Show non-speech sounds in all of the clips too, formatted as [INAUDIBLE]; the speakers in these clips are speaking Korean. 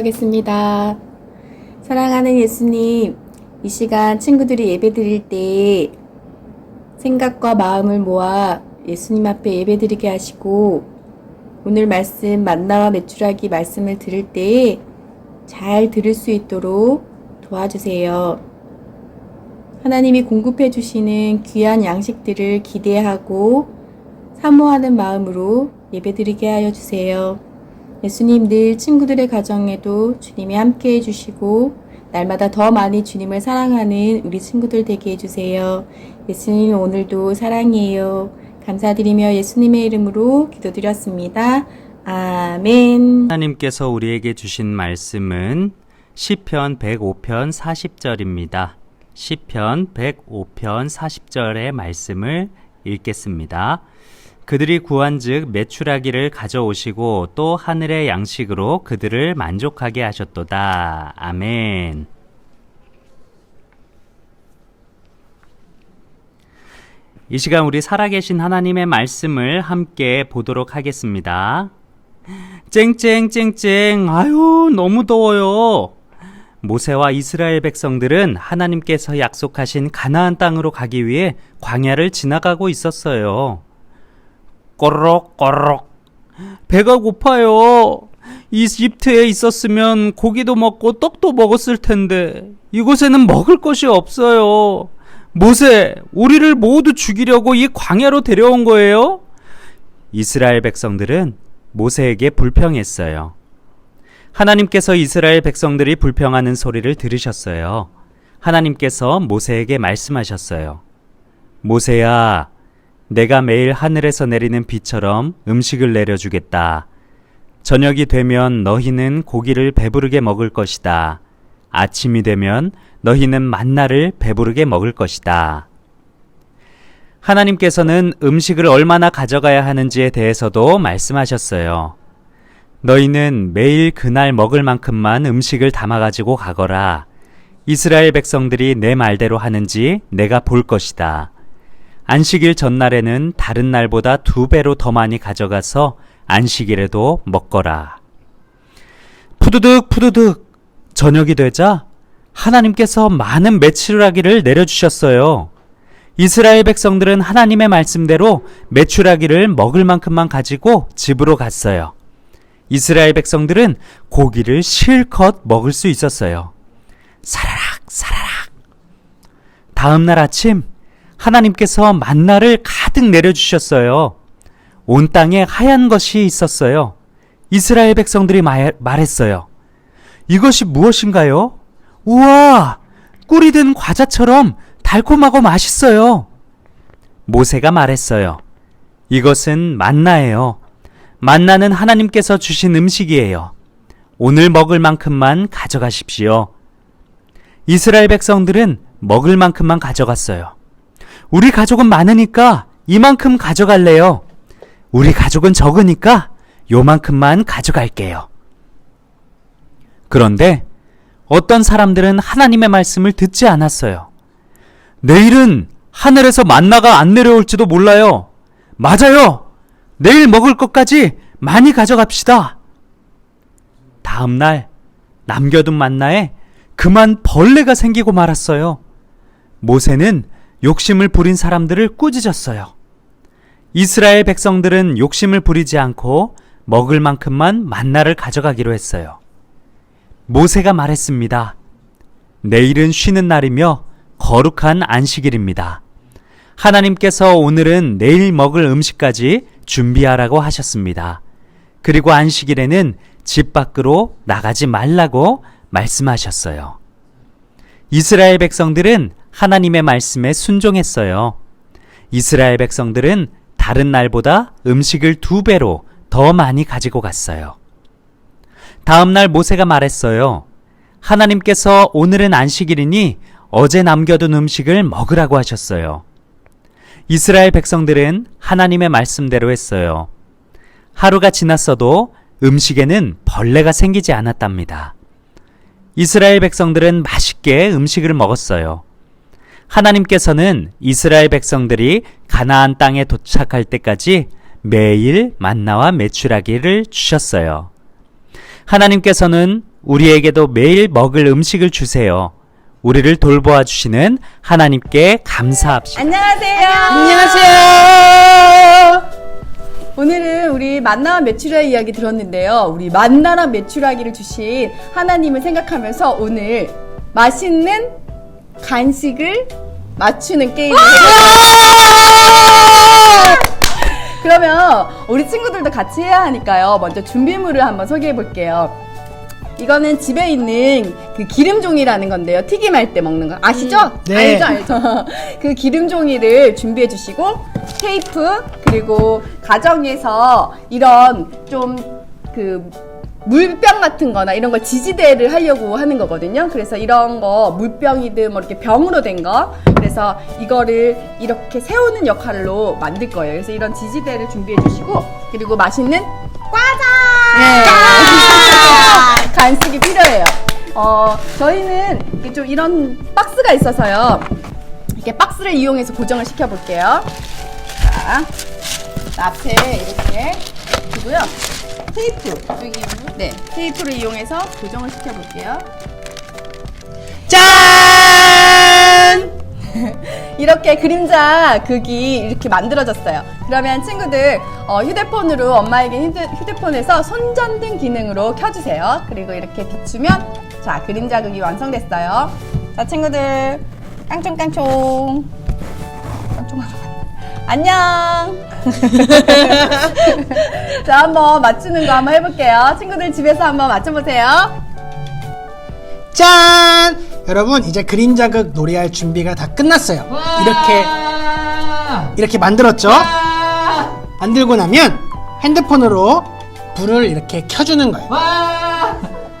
기도하겠습니다. 사랑하는 예수님, 이 시간 친구들이 예배 드릴 때 생각과 마음을 모아 예수님 앞에 예배 드리게 하시고 오늘 말씀 만나와 메추라기 말씀을 들을 때 잘 들을 수 있도록 도와주세요. 하나님이 공급해 주시는 귀한 양식들을 기대하고 사모하는 마음으로 예배 드리게 하여 주세요. 예수님 늘 친구들의 가정에도 주님이 함께 해주시고 날마다 더 많이 주님을 사랑하는 우리 친구들 되게 해주세요. 예수님 오늘도 사랑해요. 감사드리며 예수님의 이름으로 기도드렸습니다. 아멘. 하나님께서 우리에게 주신 말씀은 시편 105편 40절입니다. 시편 105편 40절의 말씀을 읽겠습니다. 그들이 구한즉 메추라기를 가져오시고 또 하늘의 양식으로 그들을 만족하게 하셨도다. 아멘. 이 시간 우리 살아계신 하나님의 말씀을 함께 보도록 하겠습니다. 쨍쨍쨍쨍, 아유, 너무 더워요. 모세와 이스라엘 백성들은 하나님께서 약속하신 가나안 땅으로 가기 위해 광야를 지나가고 있었어요. 꼬르륵 꼬르륵. 배가 고파요. 이집트에 있었으면 고기도 먹고 떡도 먹었을 텐데 이곳에는 먹을 것이 없어요. 모세, 우리를 모두 죽이려고 이 광야로 데려온 거예요? 이스라엘 백성들은 모세에게 불평했어요. 하나님께서 이스라엘 백성들이 불평하는 소리를 들으셨어요. 하나님께서 모세에게 말씀하셨어요. 모세야, 내가 매일 하늘에서 내리는 비처럼 음식을 내려주겠다. 저녁이 되면 너희는 고기를 배부르게 먹을 것이다. 아침이 되면 너희는 만나를 배부르게 먹을 것이다. 하나님께서는 음식을 얼마나 가져가야 하는지에 대해서도 말씀하셨어요. 너희는 매일 그날 먹을 만큼만 음식을 담아가지고 가거라. 이스라엘 백성들이 내 말대로 하는지 내가 볼 것이다. 안식일 전날에는 다른 날보다 두 배로 더 많이 가져가서 안식일에도 먹거라. 푸드득 푸드득 저녁이 되자 하나님께서 많은 메추라기를 내려주셨어요. 이스라엘 백성들은 하나님의 말씀대로 메추라기를 먹을 만큼만 가지고 집으로 갔어요. 이스라엘 백성들은 고기를 실컷 먹을 수 있었어요. 사라락, 사라락. 다음 날 아침, 하나님께서 만나를 가득 내려주셨어요. 온 땅에 하얀 것이 있었어요. 이스라엘 백성들이 말, 말했어요. 이것이 무엇인가요? 우와! 꿀이 든 과자처럼 달콤하고 맛있어요. 모세가 말했어요. 이것은 만나예요. 만나는 하나님께서 주신 음식이에요. 오늘 먹을 만큼만 가져가십시오. 이스라엘 백성들은 먹을 만큼만 가져갔어요. 우리 가족은 많으니까 이만큼 가져갈래요. 우리 가족은 적으니까 요만큼만 가져갈게요. 그런데 어떤 사람들은 하나님의 말씀을 듣지 않았어요. 내일은 하늘에서 만나가 안 내려올지도 몰라요. 맞아요. 내일 먹을 것까지 많이 가져갑시다. 다음 날 남겨둔 만나에 그만 벌레가 생기고 말았어요. 모세는 욕심을 부린 사람들을 꾸짖었어요. 이스라엘 백성들은 욕심을 부리지 않고 먹을 만큼만 만나를 가져가기로 했어요. 모세가 말했습니다. 내일은 쉬는 날이며 거룩한 안식일입니다. 하나님께서 오늘은 내일 먹을 음식까지 준비하라고 하셨습니다. 그리고 안식일에는 집 밖으로 나가지 말라고 말씀하셨어요. 이스라엘 백성들은 하나님의 말씀에 순종했어요. 이스라엘 백성들은 다른 날보다 음식을 두 배로 더 많이 가지고 갔어요. 다음 날 모세가 말했어요. 하나님께서 오늘은 안식일이니 어제 남겨둔 음식을 먹으라고 하셨어요. 이스라엘 백성들은 하나님의 말씀대로 했어요. 하루가 지났어도 음식에는 벌레가 생기지 않았답니다. 이스라엘 백성들은 맛있게 음식을 먹었어요. 하나님께서는 이스라엘 백성들이 가나안 땅에 도착할 때까지 매일 만나와 메추라기를 주셨어요. 하나님께서는 우리에게도 매일 먹을 음식을 주세요. 우리를 돌보아 주시는 하나님께 감사합시다. 안녕하세요. 안녕하세요. 오늘은 우리 만나와 메추라 이야기 들었는데요. 우리 만나라 메추라기를 주신 하나님을 생각하면서 오늘 맛있는 간식을 맞추는 게임을 그러면 우리 친구들도 같이 해야 하니까요. 먼저 준비물을 한번 소개해 볼게요. 이거는 집에 있는 그 기름종이라는 건데요. 튀김할 때 먹는 거 아시죠? 네. 알죠, 알죠. [LAUGHS] 그 기름종이를 준비해 주시고 테이프 그리고 가정에서 이런 좀그 물병 같은 거나 이런 걸 지지대를 하려고 하는 거거든요. 그래서 이런 거 물병이든 뭐 이렇게 병으로 된 거. 그래서 이거를 이렇게 세우는 역할로 만들 거예요. 그래서 이런 지지대를 준비해 주시고 그리고 맛있는 과자! 간식이 필요해요. 어, 저희는 좀 이런 박스가 있어서요. 이렇게 박스를 이용해서 고정을 시켜 볼게요. 자, 앞에 이렇게 두고요. 테이프. 네, 테이프를 이용해서 고정을 시켜 볼게요. 짠! [LAUGHS] 이렇게 그림자 극이 이렇게 만들어졌어요. 그러면 친구들 어, 휴대폰으로 엄마에게 휴대, 휴대폰에서 손전등 기능으로 켜주세요. 그리고 이렇게 비추면 자 그림자 극이 완성됐어요. 자 친구들 깡총깡총. 안녕. [LAUGHS] 자 한번 맞추는 거 한번 해볼게요. 친구들 집에서 한번 맞춰보세요. 짠! 여러분 이제 그림 자극 놀이할 준비가 다 끝났어요. 이렇게 이렇게 만들었죠? 만들고 나면 핸드폰으로 불을 이렇게 켜주는 거예요.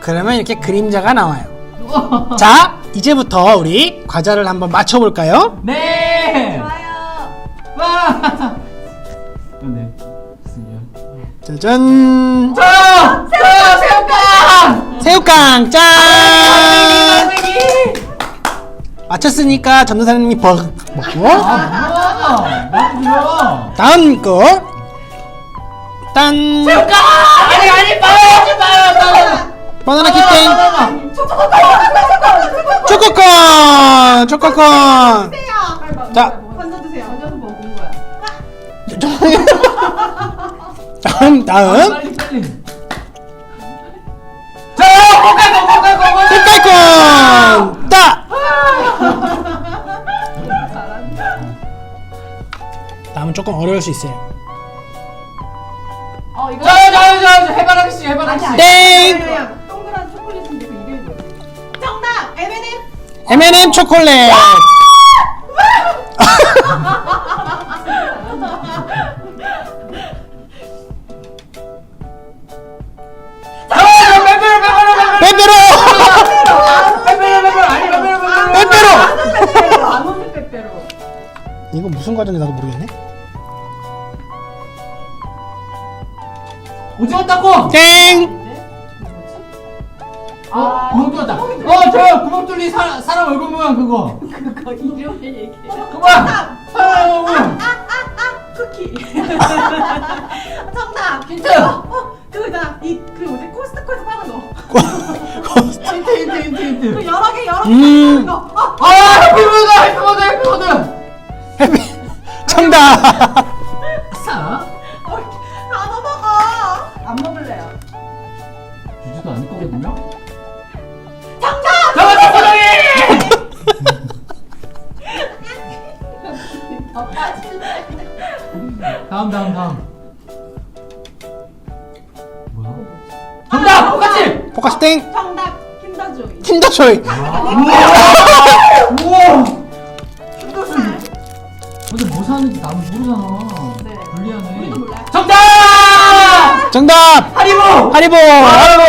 그러면 이렇게 그림자가 나와요. 자, 이제부터 우리 과자를 한번 맞춰볼까요? 네. 네. 좋습니다. 짜잔! 자, 자, 새우깡. 새우깡 짠! 맞췄으니까 전도사님이 버 먹고 아, 뭐야? 다음 거 딴! 새우깡. 아니, 아니, 빨리 빨리 빨리. 바나나 키땡 초코콘 초코콘 자 던져주세요. 다음 다음 빨리 빨리. 자, 고깔고 고깔고 고깔. 꽃갈콘 따 다음은 조금 어려울 수 있어요 어 이거 자, 자, 자, 자, 해바라기 씨, 해바라기 씨. 땡 동그란 초콜릿인데 그 이름이? 정답! M&M! M&M 초콜릿 무슨 과자인지 나도 모르겠네 오징어 땅콩. 땡 어, 구멍 뚫었다. 어, 저 구멍 뚫린 사, 사람 얼굴 모양 그거. 그거 이름을 얘기해. 그만. 사람 얼굴. 쿠키. [LAUGHS] 정답! 힌트. 어, 그거잖아. 이, 그 뭐지? 코스트코에서 파는 거. 힌트, 힌트, 힌트, 힌트. 그 여러 개, 여러 개 음. 파는 거. 어, 아, 해피보드, 해피보드, 해피보드. 정답 아싸. 어, 다 넘어가. 안 먹을래요. 주지도 않을 거거든요. 정답! 잡았다, 소정이. 다음, 다음, 다음. 뭐야? 정답, 똑같이. 포카스 땡 정답! 킨더조이. 킨더조이 우와. 킨더스. 근데 뭐 사는지 나도 모르잖아. 네. 불리하네. 우리도 몰라요. 정답. 정답 하리보. 하리보 하리보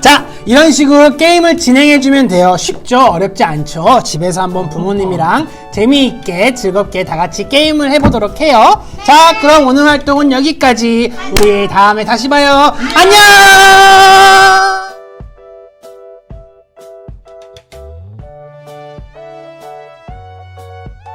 자 이런 식으로 게임을 진행해주면 돼요 쉽죠 어렵지 않죠 집에서 한번 부모님이랑 재미있게 즐겁게 다 같이 게임을 해보도록 해요 자 그럼 오늘 활동은 여기까지 우리 다음에 다시 봐요 안녕